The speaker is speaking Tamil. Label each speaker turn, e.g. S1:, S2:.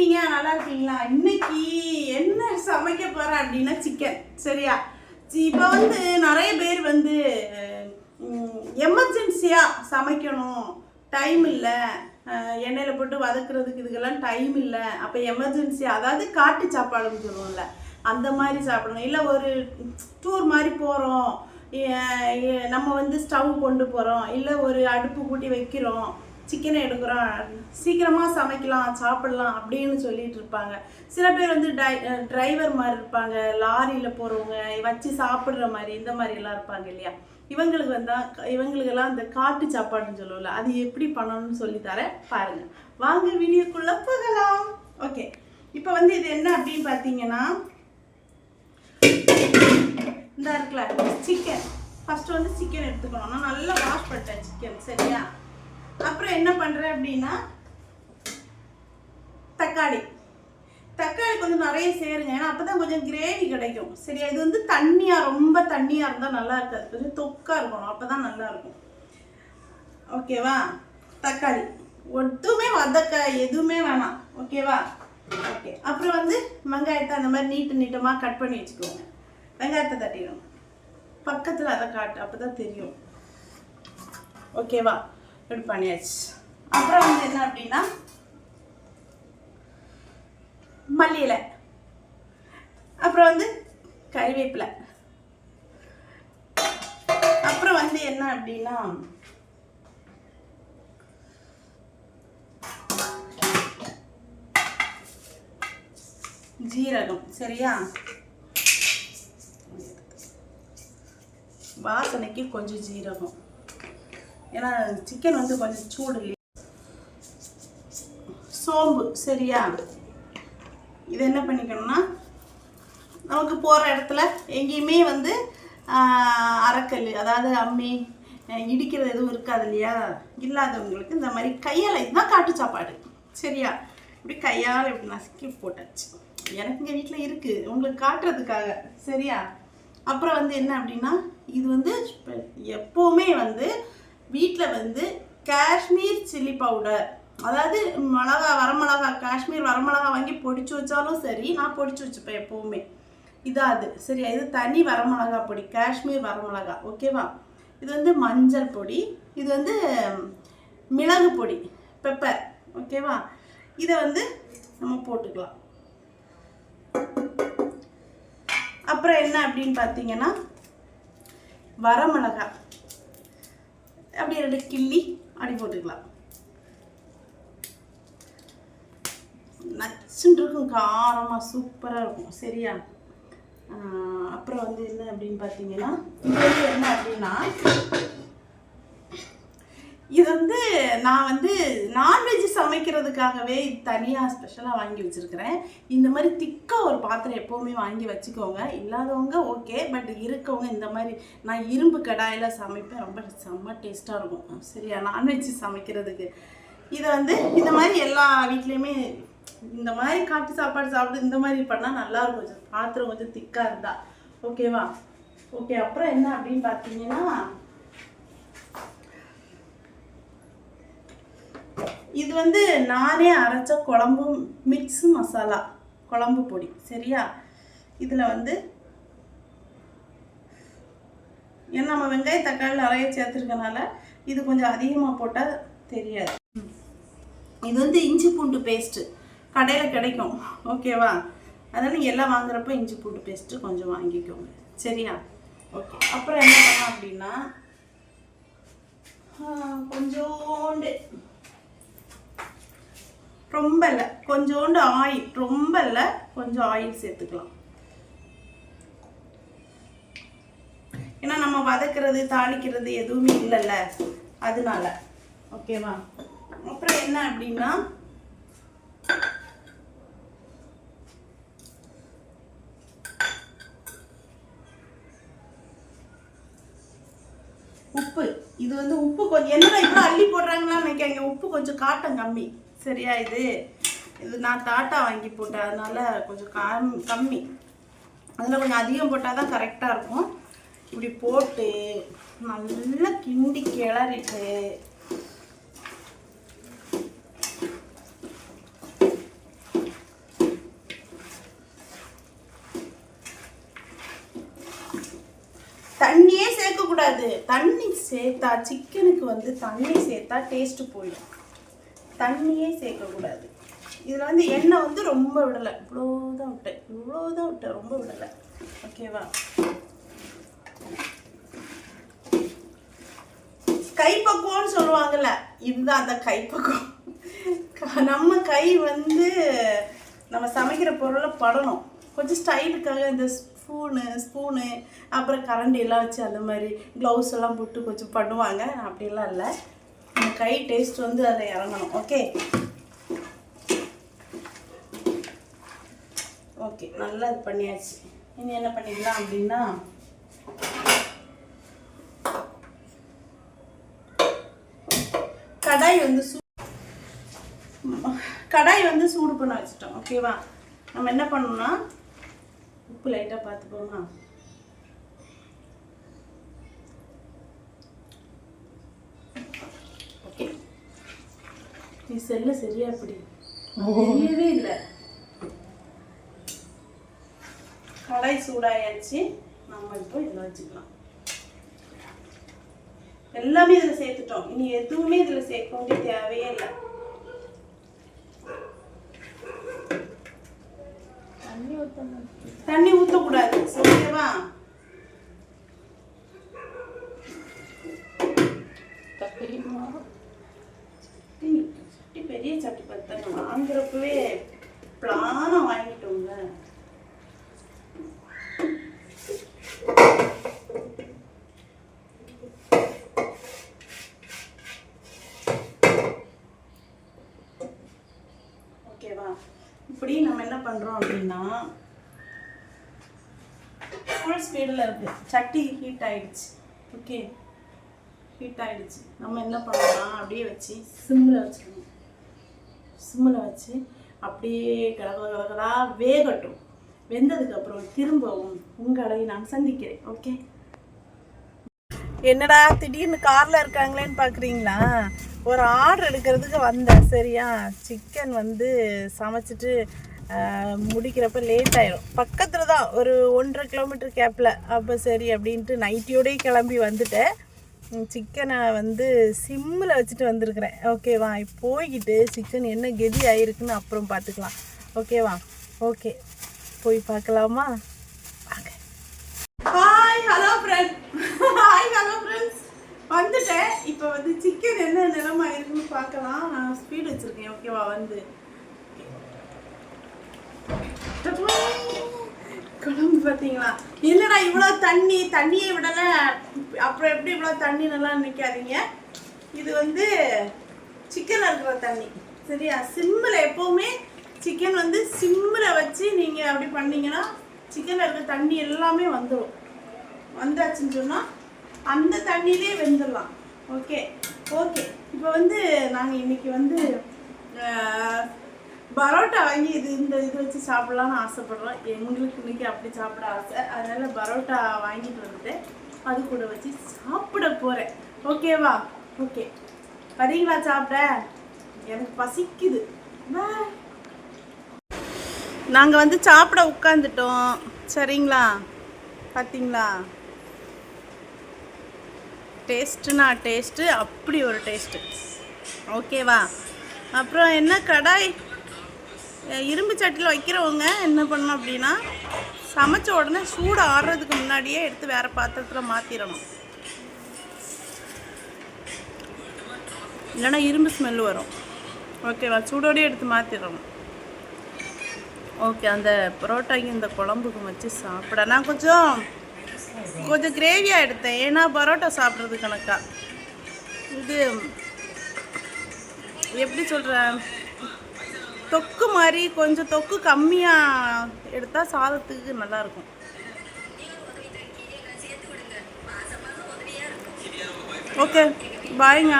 S1: இருக்கீங்க? நல்லா இருக்கீங்களா? இன்னைக்கு என்ன சமைக்க போகிறேன் அப்படின்னா சிக்கன் சரியா? இப்போ வந்து நிறைய பேர் வந்து எமர்ஜென்சியாக சமைக்கணும். டைம் இல்லை. எண்ணெயில் போட்டு வதக்குறதுக்கு இதுக்கெல்லாம் டைம் இல்லை. அப்போ எமர்ஜென்சி அதாவது காட்டு சாப்பாடுன்னு சொல்லுவோம்ல அந்த மாதிரி சாப்பிடணும். இல்லை ஒரு டூர் மாதிரி போகிறோம் நம்ம வந்து ஸ்டவ் கொண்டு போகிறோம் இல்லை ஒரு அடுப்பு கூட்டி வைக்கிறோம். சிக்கனை எடுக்கிறோம். சீக்கிரமாக சமைக்கலாம் சாப்பிடலாம் அப்படின்னு சொல்லிட்டு இருப்பாங்க. சில பேர் வந்து டை டிரைவர் மாதிரி இருப்பாங்க. லாரியில் போகிறவங்க வச்சு சாப்பிட்ற மாதிரி இந்த மாதிரி எல்லாம் இருப்பாங்க இல்லையா? இவங்களுக்கு வந்தால் இவங்களுக்கெல்லாம் இந்த காட்டு சாப்பாடுன்னு சொல்லுவோம்ல அது எப்படி பண்ணணும்னு சொல்லி தரேன். பாருங்கள் வாங்க வீடியோக்குள்ளே போகலாம். ஓகே. இப்போ வந்து இது என்ன அப்படின்னு பார்த்தீங்கன்னா இந்த இருக்குல்ல சிக்கன் ஃபஸ்ட்டு வந்து சிக்கன் எடுத்துக்கணும். நான் நல்லா வாஷ் பண்ணிட்டேன் சிக்கன் சரியா? அப்புறம் என்ன பண்ணுறேன் அப்படின்னா தக்காளி. தக்காளி கொஞ்சம் நிறைய சேருங்க. ஏன்னா அப்போ தான் கொஞ்சம் கிரேவி கிடைக்கும். சரியா? இது வந்து தண்ணியாக ரொம்ப தண்ணியாக இருந்தால் நல்லா இருக்காது. கொஞ்சம் தொக்காக இருக்கணும். அப்போ தான் நல்லாயிருக்கும் ஓகேவா தக்காளி. ஒட்டுமே வதக்க எதுவுமே வேணாம். ஓகேவா ஓகே அப்புறம் வந்து வெங்காயத்தை அந்த மாதிரி நீட்டு நீட்டமாக கட் பண்ணி வச்சுக்கோங்க வெங்காயத்தை தட்டிடும் பக்கத்தில் அதை காட்டு. அப்போ தான் தெரியும் ஓகேவா இப்படி பண்ணியாச்சு. அப்புறம் வந்து என்ன அப்படின்னா மல்லியில். அப்புறம் வந்து கறிவேப்பிலை. அப்புறம் வந்து என்ன அப்படின்னா ஜீரகம் சரியா? வாசனைக்கு கொஞ்சம் ஜீரகம். ஏன்னா சிக்கன் வந்து கொஞ்சம் சூடு. இல்லையா சோம்பு சரியா? இது என்ன பண்ணிக்கணும்னா நமக்கு போகிற இடத்துல எங்கேயுமே வந்து அறக்கல் அரைக்கல் அதாவது அம்மி இடிக்கிறது எதுவும் இருக்காது இல்லையா? இல்லாதவங்களுக்கு இந்த மாதிரி கையால் இதுதான் காட்டு சாப்பாடு. சரியா? இப்படி கையால் இப்படி நசுக்கி போட்டாச்சு. எனக்கு இங்கே வீட்டில் இருக்குது உங்களுக்கு காட்டுறதுக்காக. சரியா? அப்புறம் வந்து என்ன அப்படின்னா இது வந்து எப்போவுமே வந்து வீட்டில் வந்து காஷ்மீர் சில்லி பவுடர். அதாவது மிளகா வரமிளகா காஷ்மீர் வரமிளகா வாங்கி பொடிச்சு வச்சாலும் சரி நான் பொடிச்சு வச்சுப்பேன் எப்போவுமே. இதாது அது. சரியா? இது தனி வரமிளகா பொடி காஷ்மீர் வரமிளகா. ஓகேவா? இது வந்து மஞ்சள் பொடி. இது வந்து மிளகு பொடி பெப்பர். ஓகேவா? இதை வந்து நம்ம போட்டுக்கலாம். அப்புறம் என்ன அப்படின்னு பார்த்தீங்கன்னா வரமிளகா. அப்படியே ரெண்டு கிள்ளி அப்படி போட்டுக்கலாம். நச்சுன்னு இருக்கும் காரமாக சூப்பராக இருக்கும். சரியா? அப்புறம் வந்து என்ன அப்படின்னு பார்த்தீங்கன்னா இது வந்து என்ன அப்படின்னா இது வந்து நான் வந்து நான்வெஜ் சமைக்கிறதுக்காகவே தனியாக ஸ்பெஷலாக வாங்கி வச்சுருக்கிறேன். இந்த மாதிரி திக்காக ஒரு பாத்திரம் எப்போவுமே வாங்கி வச்சுக்கோங்க. இல்லாதவங்க ஓகே பட் இருக்கவங்க இந்த மாதிரி நான் இரும்பு கடாயில் சமைப்பேன். ரொம்ப செம்ம டேஸ்ட்டாக இருக்கும். சரியா? நான்வெஜ் சமைக்கிறதுக்கு. இதை வந்து இந்த மாதிரி எல்லா வீட்லேயுமே இந்த மாதிரி காட்டு சாப்பாடு சாப்பிட்டு இந்த மாதிரி பண்ணால் நல்லாயிருக்கும் கொஞ்சம் பாத்திரம் கொஞ்சம் திக்காக இருந்தால் ஓகேவா ஓகே அப்புறம் என்ன அப்படின்னு பார்த்தீங்கன்னா இது வந்து நானே அரைச்ச குழம்பு மிக்ஸு மசாலா குழம்பு பொடி சரியா? இதில் வந்து ஏன்னா நம்ம வெங்காய தக்காளி நிறைய சேர்த்துருக்கனால இது கொஞ்சம் அதிகமாக போட்டால் தெரியாது. இது வந்து இஞ்சி பூண்டு பேஸ்ட்டு கடையில் கிடைக்கும். ஓகேவா அதனால் நீங்கள் எல்லாம் வாங்குறப்ப இஞ்சி பூண்டு பேஸ்ட்டு கொஞ்சம் வாங்கிக்கோங்க. சரியா? ஓகே அப்புறம் என்ன பண்ணலாம் அப்படின்னா கொஞ்சோண்டு ரொம்ப இல்லை கொஞ்சோண்டு ஆயில் ரொம்ப இல்லை கொஞ்சம் ஆயில் சேர்த்துக்கலாம். ஏன்னா நம்ம வதக்குறது தாளிக்கிறது எதுவுமே இல்லைல்ல. அதனால. ஓகேவா? அப்புறம் என்ன அப்படின்னா உப்பு. இது வந்து உப்பு கொஞ்சம் என்னடா இப்போ அள்ளி போடுறாங்களான்னு நினைக்காங்க உப்பு கொஞ்சம் காட்டம் கம்மி. சரியா இது? இது நான் டாட்டா வாங்கி போட்டேன். அதனால கொஞ்சம் கம் கம்மி. அதில் கொஞ்சம் அதிகம் போட்டால் தான் கரெக்டாக இருக்கும். இப்படி போட்டு நல்லா கிண்டி கிளறிட்டு. தண்ணியே சேர்க்கக்கூடாது. தண்ணி சேர்த்தா சிக்கனுக்கு வந்து தண்ணி சேர்த்தா டேஸ்ட்டு போயிடும். தண்ணியே சேர்க்கக்கூடாது. இதில் வந்து எண்ணெய் வந்து ரொம்ப விடலை. இவ்வளோதான் விட்டேன். இவ்வளோதான் விட்டேன். ரொம்ப விடலை. ஓகேவா கைப்பக்குவம்னு சொல்லுவாங்கல்ல இதுதான் அந்த கைப்பக்குவம். நம்ம கை வந்து நம்ம சமைக்கிற பொருளை படணும். கொஞ்சம் ஸ்டைலுக்காக இந்த ஸ்பூனு ஸ்பூனு அப்புறம் கரண்டி எல்லாம் வச்சு அந்த மாதிரி க்ளவுஸ் எல்லாம் போட்டு கொஞ்சம் பண்ணுவாங்க. அப்படிலாம் இல்லை. நம்ம கை டேஸ்ட் வந்து அதில் இறங்கணும். ஓகே ஓகே நல்லா இது பண்ணியாச்சு. இனி என்ன பண்ணிக்கலாம் அப்படின்னா கடாய் வந்து சூ கடாய் வந்து சூடு பண்ண வச்சுட்டோம். ஓகேவா நம்ம என்ன பண்ணோம்னா உப்பு லைட்டாக பார்த்துப்போமா? நீ செல்ல சரியா இப்படி? தெரியவே இல்லை. கடாய் சூடாயாச்சு. நம்ம இப்போ இதில் வச்சுக்கலாம். எல்லாமே இதில் சேர்த்துட்டோம். இனி எதுவுமே இதில் சேர்க்க வேண்டிய தேவையே இல்லை. தண்ணி ஊற்றக்கூடாது ஓகேவா சட்டி சட்டி பெரிய சட்டி பார்த்தாங்க வாங்குறப்பவே பிளானாக வாங்கிட்டோங்க. ஓகேவா இப்படி நம்ம என்ன பண்ணுறோம் அப்படின்னா ஃபுல் ஸ்பீடில் இருக்குது சட்டி ஹீட் ஆயிடுச்சு. ஓகே ஹீட் ஆயிடுச்சு. நம்ம என்ன பண்ணலாம்? அப்படியே வச்சு சிம்மில் வச்சுக்கணும். சிம்மில் வச்சு அப்படியே கடகட கடகடா வேகட்டும். வெந்ததுக்கப்புறம் திரும்பவும் உங்களை நான் சந்திக்கிறேன். ஓகே என்னடா திடீர்னு கார்ல இருக்காங்களேன்னு பார்க்குறீங்களா ஒரு ஆர்டர் எடுக்கிறதுக்கு வந்தேன். சரியா? சிக்கன் வந்து சமைச்சிட்டு முடிக்கிறப்ப லேட் ஆயிடும் பக்கத்தில் தான் ஒரு ஒன்றரை கிலோமீட்டர் கேப்பில் அப்போ சரி அப்படின்ட்டு நைட்டியோடய கிளம்பி வந்துட்டேன். சிக்கனை வந்து சிம்மில் வச்சுட்டு வந்திருக்கிறேன். ஓகேவா போய்கிட்டு சிக்கன் என்ன கெதி ஆயிருக்குன்னு அப்புறம் பார்த்துக்கலாம் ஓகேவா ஓகே போய் பார்க்கலாமா வாங்க. Hi hello friend hi hello friends வந்துட்டேன். இப்போ வந்து சிக்கன் என்ன நிலமா இருக்குன்னு பார்க்கலாம் நான் ஸ்பீடு வச்சிருக்கேன். ஓகேவா வந்து. குழம்பு பார்த்தீங்களா இல்லைடா இவ்வளோ தண்ணி தண்ணியை விடலை. அப்புறம் எப்படி இவ்வளோ தண்ணி நல்லா நிற்காதீங்க இது வந்து சிக்கனில் இருக்கிற தண்ணி. சரியா? சிம்மில் எப்போவுமே சிக்கன் வந்து சிம்மில் வச்சு நீங்கள் அப்படி பண்ணீங்கன்னா சிக்கனில் இருக்கிற தண்ணி எல்லாமே வந்துடும் வந்தாச்சுன்னு சொன்னால் அந்த தண்ணியிலே வெந்துடலாம் ஓகே ஓகே இப்போ வந்து நாங்கள் இன்றைக்கி வந்து பரோட்டா வாங்கி இது இந்த இது வச்சு சாப்பிடலாம்னு ஆசைப்படுறோம். எங்களுக்கு இன்னைக்கு அப்படி சாப்பிட ஆசை. அதனால பரோட்டா வாங்கிட்டு வந்துட்டு அது கூட வச்சு சாப்பிட போகிறேன் ஓகேவா ஓகே வரீங்களா சாப்பிட? எனக்கு பசிக்குது. பாய் நாங்கள் வந்து சாப்பிட உட்காந்துட்டோம் சரிங்களா? பார்த்தீங்களா டேஸ்ட்டுனா டேஸ்ட்டு அப்படி ஒரு டேஸ்ட்டு ஓகேவா அப்புறம் என்ன கடாய்? இரும்பு சட்டியில் வைக்கிறவங்க என்ன பண்ணணும் அப்படின்னா சமைச்ச உடனே சூடு ஆடுறதுக்கு முன்னாடியே எடுத்து வேறு பாத்திரத்தில் மாற்றிடணும் இல்லைன்னா இரும்பு ஸ்மெல் வரும். ஓகேவா சூடோடயே எடுத்து மாற்றிடணும் ஓகே அந்த பரோட்டாக்கு இந்த குழம்புக்கு வச்சு சாப்பிட நான் கொஞ்சம் கொஞ்சம் கிரேவியாக எடுத்தேன். ஏன்னா பரோட்டா சாப்பிட்றது கணக்கா. இது எப்படி சொல்கிறேன் தொக்கு மாதிரி கொஞ்சம் தொக்கு கம்மியாக எடுத்தால் சாதத்துக்கு நல்லாயிருக்கும். ஓகே பாய்ங்க.